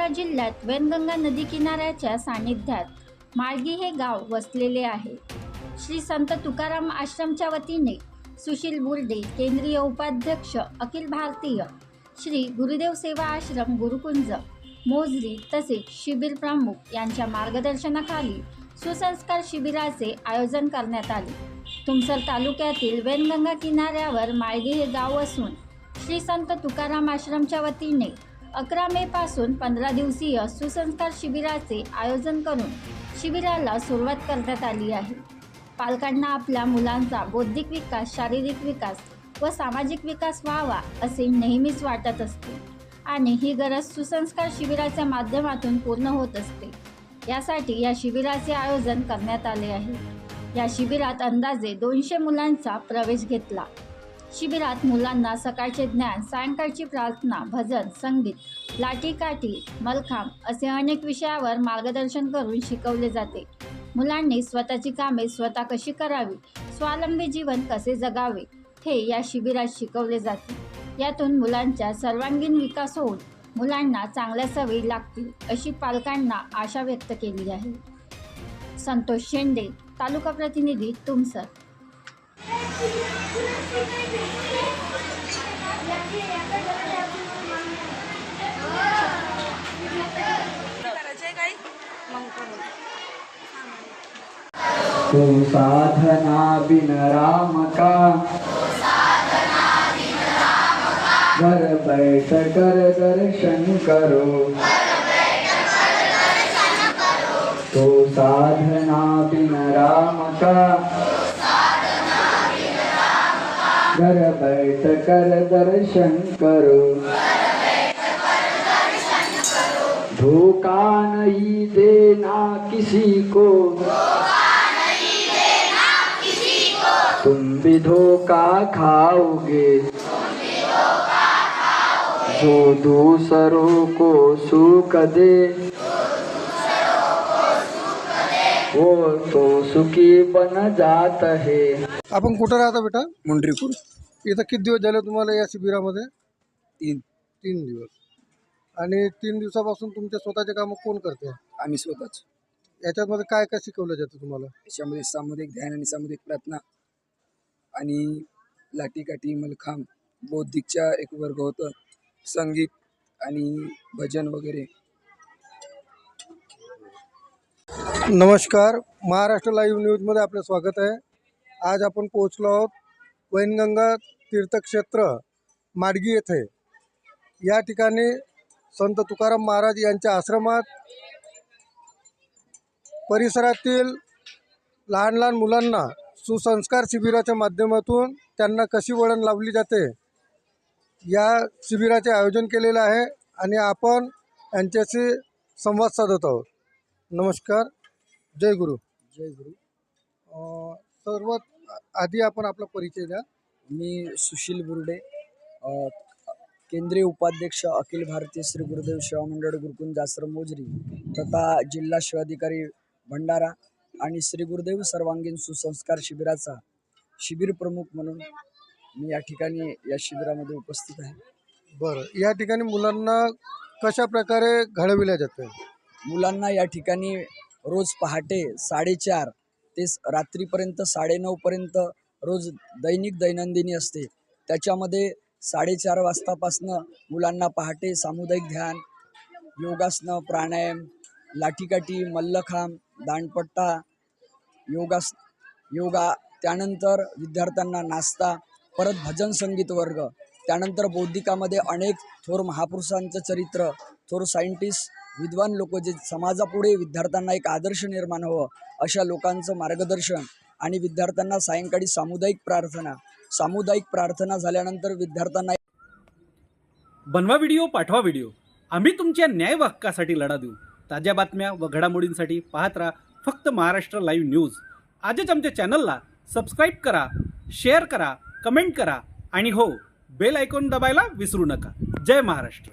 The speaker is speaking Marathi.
सातारा जिल्ह्यात वैनगंगा नदी किनाऱ्याच्या सानिध्यात माळगी हे गाव वसलेले आहे. श्री संत तुकाराम आश्रमच्या वतीने सुशील बुर्डे केंद्रीय उपाध्यक्ष अखिल भारतीय श्री गुरुदेव सेवा आश्रम गुरुकुंज मोजरी तसेच शिबिर प्रमुख यांच्या मार्गदर्शनाखाली सुसंस्कार शिबिराचे आयोजन करण्यात आले. तुमसर तालुक्यातील वैनगंगा किनाऱ्यावर माळगी हे गाव असून श्री संत तुकाराम आश्रमच्या वतीने अकरा मे पासून पंधरा दिवसीय सुसंस्कार शिबिराचे आयोजन करून शिबिराला सुरुवात करण्यात आली आहे. पालकांना आपल्या मुलांचा बौद्धिक विकास शारीरिक विकास व सामाजिक विकास व्हावा असे नेहमीच वाटत असते आणि ही गरज सुसंस्कार शिबिराच्या माध्यमातून पूर्ण होत असते. यासाठी या शिबिराचे आयोजन करण्यात आले आहे. या शिबिरात अंदाजे दोनशे मुलांचा प्रवेश घेतला. शिबिरात मुलांना सकाळचे ज्ञान सायंकाळची प्रार्थना भजन संगीत लाठीकाठी मलखांब असे अनेक विषयावर मार्गदर्शन करून शिकवले जाते. मुलांनी स्वतःची कामे स्वतः कशी करावी? स्वावलंबी जीवन कसे जगावे? हे या शिबिरात शिकवले जाते. यातून मुलांचा सर्वांगीण विकास होऊन मुलांना चांगल्या सवयी लागतील अशी पालकांना आशा व्यक्त केली आहे. संतोष शेंडे तालुका प्रतिनिधी तुमसर. तो साधना बिन राम का घर बैठ कर दर्शन करो। तो साधना बिन राम का घर बैठ कर दर्शन करो। धोखा नहीं देना किसी को। तुम भी धोखा खाओगे। जो दूसरों को सुख दे, वो तो सुखी बन जाता है। आपण कुठं राहता बेटा, मुंडरीपूर। इथं किती दिवस झाले तुम्हाला या शिबिरामध्ये? तीन. तीन दिवस. आणि तीन दिवसापासून तुमच्या स्वतःचे कामं कोण करते? आम्ही स्वतःच. याच्यामध्ये काय काय शिकवलं जातं तुम्हाला? याच्यामध्ये सामुदायिक ध्यान आणि सामुदायिक प्रार्थना आणि लाठीकाठी मलखांब बौद्धिकच्या एक वर्ग होतं. संगीत आणि भजन वगैरे. नमस्कार. महाराष्ट्र लाईव्ह न्यूजमध्ये आपलं स्वागत आहे. आज आपण पोहोचलो आहोत वैनगंगा तीर्थक्षेत्र माडगी येथे. या ठिकाणी संत तुकाराम महाराज यांच्या आश्रमात परिसरातील लहान लहान मुलांना सुसंस्कार शिबिराच्या माध्यमातून त्यांना कशी वळण लावली जाते या शिबिराचे आयोजन केलेलं आहे आणि आपण यांच्याशी संवाद साधत आहोत. नमस्कार. जय गुरु. जय गुरु. सर्वात आधी आपण आपला परिचय द्या. मी सुशील बुर्डे अ, केंद्रीय उपाध्यक्ष अखिल भारतीय श्री गुरुदेव सेवा मंडळ गुरुकुंज आश्रम मोजरी तथा जिल्हा शिवाधिकारी भंडारा आणि श्री गुरुदेव सर्वांगीण सुसंस्कार शिबिराचा शिबिर प्रमुख म्हणून मी या ठिकाणी या शिबिरामध्ये उपस्थित आहे. बरं. या ठिकाणी मुलांना कशा प्रकारे घडविल्या जाते मुलांना या ठिकाणी रोज पहाटे साडेचार ते स- रात्रीपर्यंत साडेनऊपर्यंत रोज दैनिक दैनंदिनी असते. त्याच्यामध्ये साडेचार वाजतापासनं मुलांना पहाटे सामुदायिक ध्यान योगासनं प्राणायाम लाठीकाठी मल्लखांब दांडपट्टा योगास योगा त्यानंतर विद्यार्थ्यांना नाश्ता परत भजन संगीत वर्ग. त्यानंतर बौद्धिकामध्ये अनेक थोर महापुरुषांचं चरित्र थोर सायंटिस्ट विद्वान लोक जे समाजापुढे विद्यार्थ्यांना एक आदर्श निर्माण हवं अशा लोकांचं मार्गदर्शन आणि विद्यार्थ्यांना सायंकाळी सामुदायिक प्रार्थना सामुदायिक प्रार्थना झाल्यानंतर विद्यार्थ्यांना बनवा व्हिडिओ पाठवा व्हिडिओ. आम्ही तुमच्या न्याय हक्कासाठी लढा देऊ. ताज्या बातम्या व घडामोडींसाठी पाहत राहा फक्त महाराष्ट्र लाईव्ह न्यूज. आजच आमच्या चॅनलला सबस्क्राईब करा शेअर करा कमेंट करा आणि हो बेल आयकॉन दबायला विसरू नका. जय महाराष्ट्र.